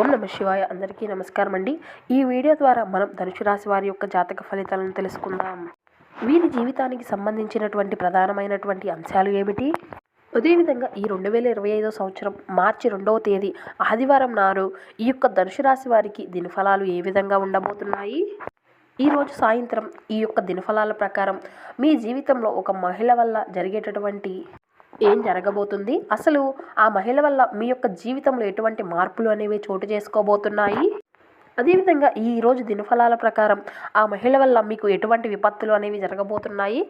ఓం నమ శివాయ. అందరికీ నమస్కారం అండి ఈ వీడియో ద్వారా మనం ధనుసు రాశి వారి యొక్క జాతక ఫలితాలను తెలుసుకుందాం. వీరి జీవితానికి సంబంధించినటువంటి ప్రధానమైనటువంటి అంశాలు ఏమిటి? అదేవిధంగా ఈ రెండు వేల ఇరవై ఐదో సంవత్సరం మార్చి రెండవ తేదీ ఆదివారం నాడు ఈ యొక్క ధనుసు రాశి వారికి దినఫలాలు ఏ విధంగా ఉండబోతున్నాయి? ఈరోజు సాయంత్రం ఈ యొక్క దినఫలాల ప్రకారం మీ జీవితంలో ఒక మహిళ వల్ల జరిగేటటువంటి ఏం జరగబోతుంది? అసలు ఆ మహిళ వల్ల మీ యొక్క జీవితంలో ఎటువంటి మార్పులు అనేవి చోటు చేసుకోబోతున్నాయి? అదేవిధంగా ఈ రోజు దినఫలాల ప్రకారం ఆ మహిళ వల్ల మీకు ఎటువంటి విపత్తులు అనేవి జరగబోతున్నాయి?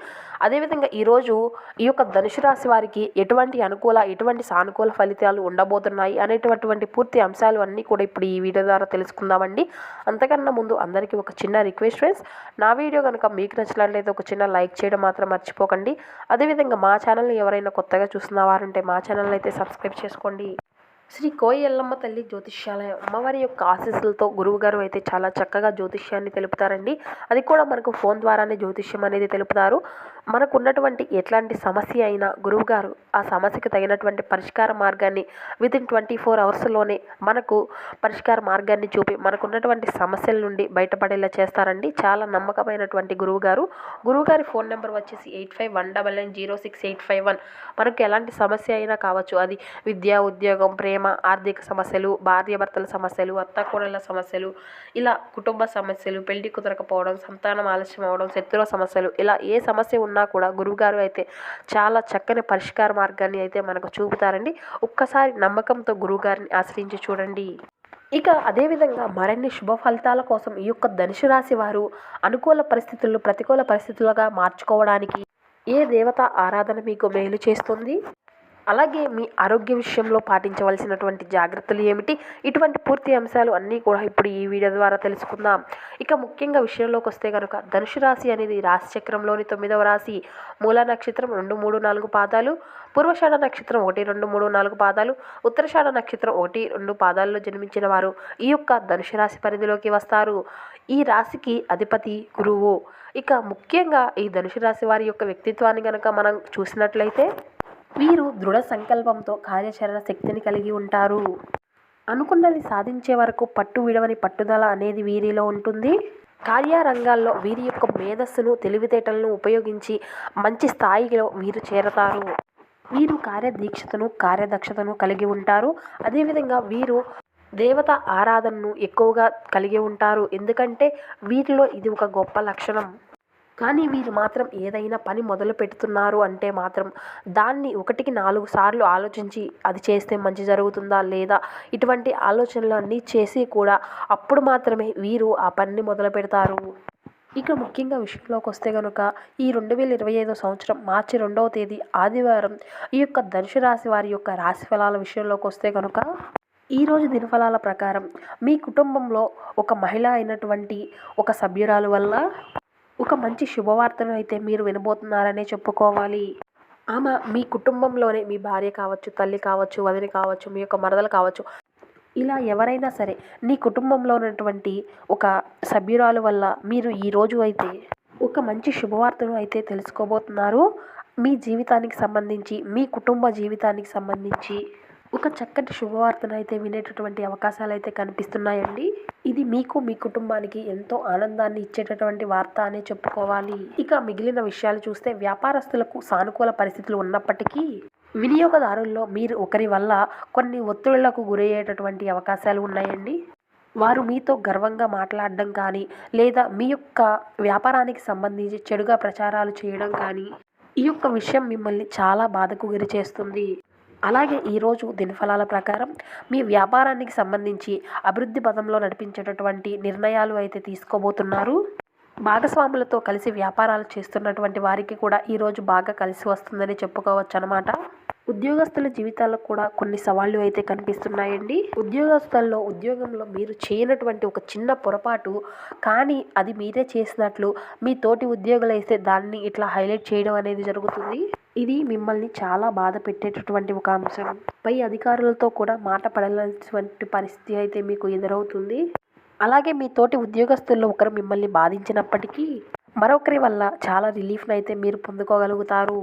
అదేవిధంగా ఈరోజు ఈ యొక్క ధనుసు రాశి వారికి ఎటువంటి అనుకూల ఎటువంటి సానుకూల ఫలితాలు ఉండబోతున్నాయి అనేటటువంటి పూర్తి అంశాలు అన్నీ కూడా ఇప్పుడు ఈ వీడియో ద్వారా తెలుసుకుందామండి. అంతకన్నా ముందు అందరికీ ఒక చిన్న రిక్వెస్ట్ ఫ్రెండ్స్ నా వీడియో కనుక మీకు నచ్చినట్లయితే ఒక చిన్న లైక్ చేయడం మాత్రం మర్చిపోకండి. అదేవిధంగా మా ఛానల్ని ఎవరైనా కొత్తగా చూస్తున్న వారుంటే మా ఛానల్ అయితే సబ్స్క్రైబ్ చేసుకోండి. శ్రీ కోయల్లమ్మ తల్లి జ్యోతిష్యాలయం. అమ్మవారి యొక్క ఆశీస్సులతో గురువు గారు అయితే చాలా చక్కగా జ్యోతిష్యాన్ని తెలుపుతారండి. అది కూడా మనకు ఫోన్ ద్వారానే జ్యోతిష్యం అనేది తెలుపుతారు. మనకు ఉన్నటువంటి ఎట్లాంటి సమస్య అయినా గురువు గారు ఆ సమస్యకు తగినటువంటి పరిష్కార మార్గాన్ని విత్ ఇన్ ట్వంటీ ఫోర్ అవర్స్లోనే మనకు పరిష్కార మార్గాన్ని చూపి మనకున్నటువంటి సమస్యల నుండి బయటపడేలా చేస్తారండి. చాలా నమ్మకమైనటువంటి గురువు గారు గురువు గారి ఫోన్ నెంబర్ వచ్చేసి eight five one double nine zero six eight five one మనకు ఎలాంటి సమస్య అయినా కావచ్చు అది విద్య ఉద్యోగం ప్రేమ ఆర్థిక సమస్యలు భార్యాభర్తల సమస్యలు అత్తాకోడళ్ళ సమస్యలు ఇలా కుటుంబ సమస్యలు పెళ్ళి కుదరకపోవడం సంతానం ఆలస్యం అవడం శత్రువ సమస్యలు ఇలా ఏ సమస్య ఉన్నా కూడా గురువుగారు అయితే చాలా చక్కని పరిష్కార మార్గాన్ని అయితే మనకు చూపుతారండి. ఒక్కసారి నమ్మకంతో గురువుగారిని ఆశ్రయించి చూడండి. ఇక అదేవిధంగా మరిన్ని శుభ ఫలితాల కోసం ఈ యొక్క ధనుసు రాశి వారు అనుకూల పరిస్థితులను ప్రతికూల పరిస్థితులుగా మార్చుకోవడానికి ఏ దేవత ఆరాధన మీకు మేలు చేస్తుంది? అలాగే మీ ఆరోగ్య విషయంలో పాటించవలసినటువంటి జాగ్రత్తలు ఏమిటి? ఇటువంటి పూర్తి అంశాలు అన్నీ కూడా ఇప్పుడు ఈ వీడియో ద్వారా తెలుసుకుందాం. ఇక ముఖ్యంగా విషయంలోకి వస్తే కనుక ధనుసు రాశి అనేది రాశి చక్రంలోని తొమ్మిదవ రాశి. మూల నక్షత్రం రెండు మూడు నాలుగు పాదాలు. పూర్వషాఢ నక్షత్రం ఒకటి రెండు మూడు నాలుగు పాదాలు. ఉత్తరషాఢ నక్షత్రం ఒకటి రెండు పాదాల్లో జన్మించిన వారు ఈ యొక్క ధనుసు రాశి పరిధిలోకి వస్తారు. ఈ రాశికి అధిపతి గురువు. ఇక ముఖ్యంగా ఈ ధనుసు రాశి వారి యొక్క వ్యక్తిత్వాన్ని కనుక మనం చూసినట్లయితే వీరు దృఢ సంకల్పంతో కార్యాచరణ శక్తిని కలిగి ఉంటారు. అనుకున్నది సాధించే వరకు పట్టు విడవని పట్టుదల అనేది వీరిలో ఉంటుంది. కార్యరంగాల్లో వీరి యొక్క మేధస్సును తెలివితేటలను ఉపయోగించి మంచి స్థాయిలో వీరు చేరతారు. వీరు కార్యదీక్షతను కార్యదక్షతను కలిగి ఉంటారు. అదేవిధంగా వీరు దేవత ఆరాధనను ఎక్కువగా కలిగి ఉంటారు. ఎందుకంటే వీరిలో ఇది ఒక గొప్ప లక్షణం. కానీ వీరు మాత్రం ఏదైనా పని మొదలు పెడుతున్నారు అంటే మాత్రం దాన్ని ఒకటికి నాలుగు సార్లు ఆలోచించి అది చేస్తే మంచి జరుగుతుందా లేదా ఇటువంటి ఆలోచనలు అన్నీ చేసి కూడా అప్పుడు మాత్రమే వీరు ఆ పనిని మొదలు పెడతారు. ఇక ముఖ్యంగా విషయంలోకి వస్తే కనుక ఈ రెండు వేల ఇరవై ఐదో సంవత్సరం మార్చి రెండవ తేదీ ఆదివారం ఈ యొక్క ధనుసు రాశి వారి యొక్క రాశి ఫలాల విషయంలోకి వస్తే కనుక ఈరోజు దినఫలాల ప్రకారం మీ కుటుంబంలో ఒక మహిళ అయినటువంటి ఒక సభ్యురాలు వల్ల ఒక మంచి శుభవార్తను అయితే మీరు వినబోతున్నారనే చెప్పుకోవాలి. ఆమె మీ కుటుంబంలోనే మీ భార్య కావచ్చు తల్లి కావచ్చు వదిన కావచ్చు మీ యొక్క మరదలు కావచ్చు ఇలా ఎవరైనా సరే నీ కుటుంబంలో ఉన్నటువంటి ఒక సభ్యురాలు వల్ల మీరు ఈరోజు అయితే ఒక మంచి శుభవార్తను అయితే తెలుసుకోబోతున్నారు. మీ జీవితానికి సంబంధించి మీ కుటుంబ జీవితానికి సంబంధించి ఒక చక్కటి శుభవార్తను అయితే వినేటటువంటి అవకాశాలు అయితే కనిపిస్తున్నాయండి. ఇది మీకు మీ కుటుంబానికి ఎంతో ఆనందాన్ని ఇచ్చేటటువంటి వార్త అనే చెప్పుకోవాలి. ఇక మిగిలిన విషయాలు చూస్తే వ్యాపారస్తులకు సానుకూల పరిస్థితులు ఉన్నప్పటికీ వినియోగదారుల్లో మీరు ఒకరి వల్ల కొన్ని ఒత్తిళ్ళకు గురయ్యేటటువంటి అవకాశాలు ఉన్నాయండి. వారు మీతో గర్వంగా మాట్లాడడం కానీ లేదా మీ యొక్క వ్యాపారానికి సంబంధించి చెడుగా ప్రచారాలు చేయడం కానీ ఈ యొక్క విషయం మిమ్మల్ని చాలా బాధకు గురి చేస్తుంది. అలాగే ఈరోజు దినఫలాల ప్రకారం మీ వ్యాపారానికి సంబంధించి అభివృద్ధి పదంలో నడిపించేటటువంటి నిర్ణయాలు అయితే తీసుకోబోతున్నారు. భాగస్వాములతో కలిసి వ్యాపారాలు చేస్తున్నటువంటి వారికి కూడా ఈరోజు బాగా కలిసి వస్తుందని చెప్పుకోవచ్చు అనమాట ఉద్యోగస్తుల జీవితాల్లో కూడా కొన్ని సవాళ్ళు అయితే కనిపిస్తున్నాయండి. ఉద్యోగస్తుల్లో ఉద్యోగంలో మీరు చేయనటువంటి ఒక చిన్న పొరపాటు కానీ అది మీరే చేసినట్లు మీ తోటి ఉద్యోగులు అయితే దాన్ని ఇట్లా హైలైట్ చేయడం అనేది జరుగుతుంది. ఇది మిమ్మల్ని చాలా బాధ పెట్టేటటువంటి ఒక అంశం. పై అధికారులతో కూడా మాట పడాల్సినటువంటి పరిస్థితి అయితే మీకు ఎదురవుతుంది. అలాగే మీ తోటి ఉద్యోగస్తుల్లో ఒకరు మిమ్మల్ని బాధించినప్పటికీ మరొకరి వల్ల చాలా రిలీఫ్ని అయితే మీరు పొందుకోగలుగుతారు.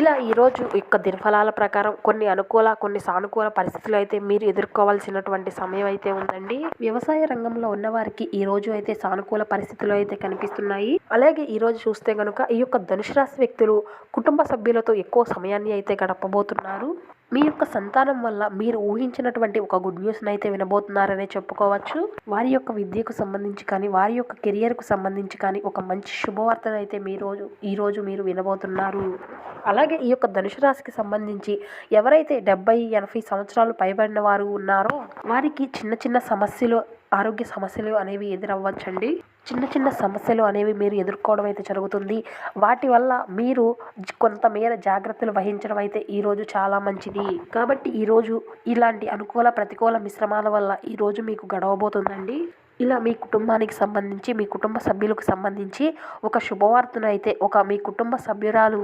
ఇలా ఈరోజు యొక్క దినఫలాల ప్రకారం కొన్ని అనుకూల కొన్ని సానుకూల పరిస్థితులు అయితే మీరు ఎదుర్కోవాల్సినటువంటి సమయం అయితే ఉందండి. వ్యవసాయ రంగంలో ఉన్న వారికి ఈ రోజు అయితే సానుకూల పరిస్థితులు అయితే కనిపిస్తున్నాయి. అలాగే ఈ రోజు చూస్తే కనుక ఈ యొక్క ధనుసు రాశి వ్యక్తులు కుటుంబ సభ్యులతో ఎక్కువ సమయాన్ని అయితే గడపబోతున్నారు. మీ యొక్క సంతానం వల్ల మీరు ఊహించినటువంటి ఒక గుడ్ న్యూస్ని అయితే వినబోతున్నారనే చెప్పుకోవచ్చు. వారి యొక్క విద్యకు సంబంధించి కానీ వారి యొక్క కెరియర్కు సంబంధించి కానీ ఒక మంచి శుభవార్తను అయితే మీ రోజు మీరు వినబోతున్నారు. అలాగే ఈ యొక్క ధనుసు రాశికి సంబంధించి ఎవరైతే డెబ్బై ఎనభై సంవత్సరాలు పైబడిన వారు ఉన్నారో వారికి చిన్న చిన్న సమస్యలు ఆరోగ్య సమస్యలు అనేవి ఎదురవ్వచ్చండి. చిన్న చిన్న సమస్యలు అనేవి మీరు ఎదుర్కోవడం అయితే జరుగుతుంది. వాటి వల్ల మీరు కొంతమేర జాగ్రత్తలు వహించడం అయితే ఈరోజు చాలా మంచిది. కాబట్టి ఈరోజు ఇలాంటి అనుకూల ప్రతికూల మిశ్రమాల వల్ల ఈరోజు మీకు గడవబోతుందండి. ఇలా మీ కుటుంబానికి సంబంధించి మీ కుటుంబ సభ్యులకు సంబంధించి ఒక శుభవార్తను అయితే ఒక మీ కుటుంబ సభ్యురాలు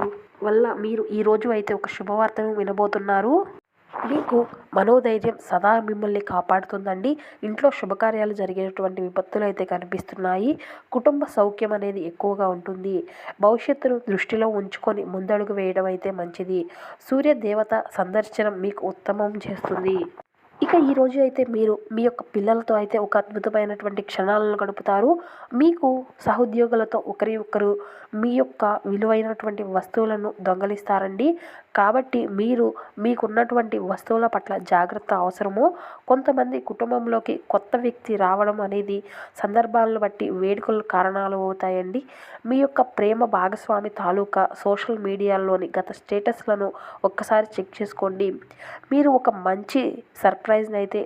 వల్ల మీరు ఈరోజు అయితే ఒక శుభవార్తను వినబోతున్నారు. మీకు మనోధైర్యం సదా మిమ్మల్ని కాపాడుతుందండి. ఇంట్లో శుభకార్యాలు జరిగేటువంటి విపత్తులు అయితే కనిపిస్తున్నాయి. కుటుంబ సౌఖ్యం అనేది ఎక్కువగా ఉంటుంది. భవిష్యత్తును దృష్టిలో ఉంచుకొని ముందడుగు వేయడం అయితే మంచిది. సూర్య దేవత సందర్శనం మీకు ఉత్తమం చేస్తుంది. ఇక ఈ రోజు అయితే మీరు మీ యొక్క పిల్లలతో అయితే ఒక అద్భుతమైనటువంటి క్షణాలను గడుపుతారు. మీకు సహోద్యోగులతో ఒకరి ఒకరు మీ యొక్క విలువైనటువంటి వస్తువులను దొంగలిస్తారండి. కాబట్టి మీరు మీకున్నటువంటి వస్తువుల పట్ల జాగ్రత్త అవసరము. కొంతమంది కుటుంబంలోకి కొత్త వ్యక్తి రావడం అనేది సందర్భాలను బట్టి వేడుకలు కారణాలు అవుతాయండి. మీ యొక్క ప్రేమ భాగస్వామి తాలూకా సోషల్ మీడియాలోని గత స్టేటస్లను ఒక్కసారి చెక్ చేసుకోండి. మీరు ఒక మంచి సర్ప్రైజ్ని అయితే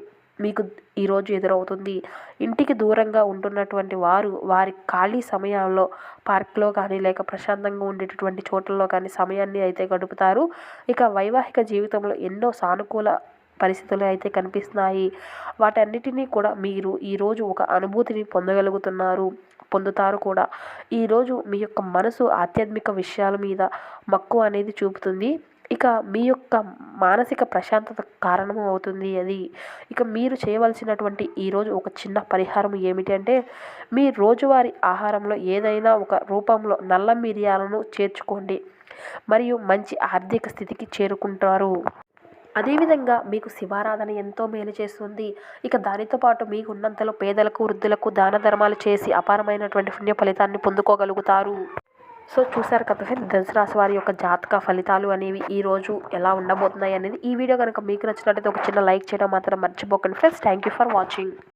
మీకు ఈరోజు ఎదురవుతుంది. ఇంటికి దూరంగా ఉంటున్నటువంటి వారు వారి ఖాళీ సమయాల్లో పార్క్లో కానీ లేక ప్రశాంతంగా ఉండేటటువంటి చోట్లలో కానీ సమయాన్ని అయితే గడుపుతారు. ఇక వైవాహిక జీవితంలో ఎన్నో సానుకూల పరిస్థితులు అయితే కనిపిస్తున్నాయి. వాటన్నిటినీ కూడా మీరు ఈరోజు ఒక అనుభూతిని పొందగలుగుతున్నారు పొందుతారు కూడా. ఈరోజు మీ యొక్క మనసు ఆధ్యాత్మిక విషయాల మీద మక్కువ అనేది చూపుతుంది. ఇక మీ యొక్క మానసిక ప్రశాంతత కారణం అవుతుంది అది. ఇక మీరు చేయవలసినటువంటి ఈరోజు ఒక చిన్న పరిహారం ఏమిటి అంటే మీ రోజువారి ఆహారంలో ఏదైనా ఒక రూపంలో నల్ల మిరియాలను చేర్చుకోండి. మరియు మంచి ఆర్థిక స్థితికి చేరుకుంటారు. అదేవిధంగా మీకు శివారాధన ఎంతో మేలు చేస్తుంది. ఇక దానితో పాటు మీకు ఉన్నంతలో పేదలకు వృద్ధులకు దాన ధర్మాలు చేసి అపారమైనటువంటి పుణ్య ఫలితాన్ని పొందుకోగలుగుతారు. సో చూసారు కదా ఫ్రెండ్స్ ధనుసు రాశి వారి యొక్క జాతక ఫలితాలు అనేవి ఈ రోజు ఎలా ఉండబోతున్నాయి అనేది ఈ వీడియో కనుక మీకు నచ్చినట్లయితే ఒక చిన్న లైక్ చేయడం మాత్రం మర్చిపోకండి. Friends thank you for watching.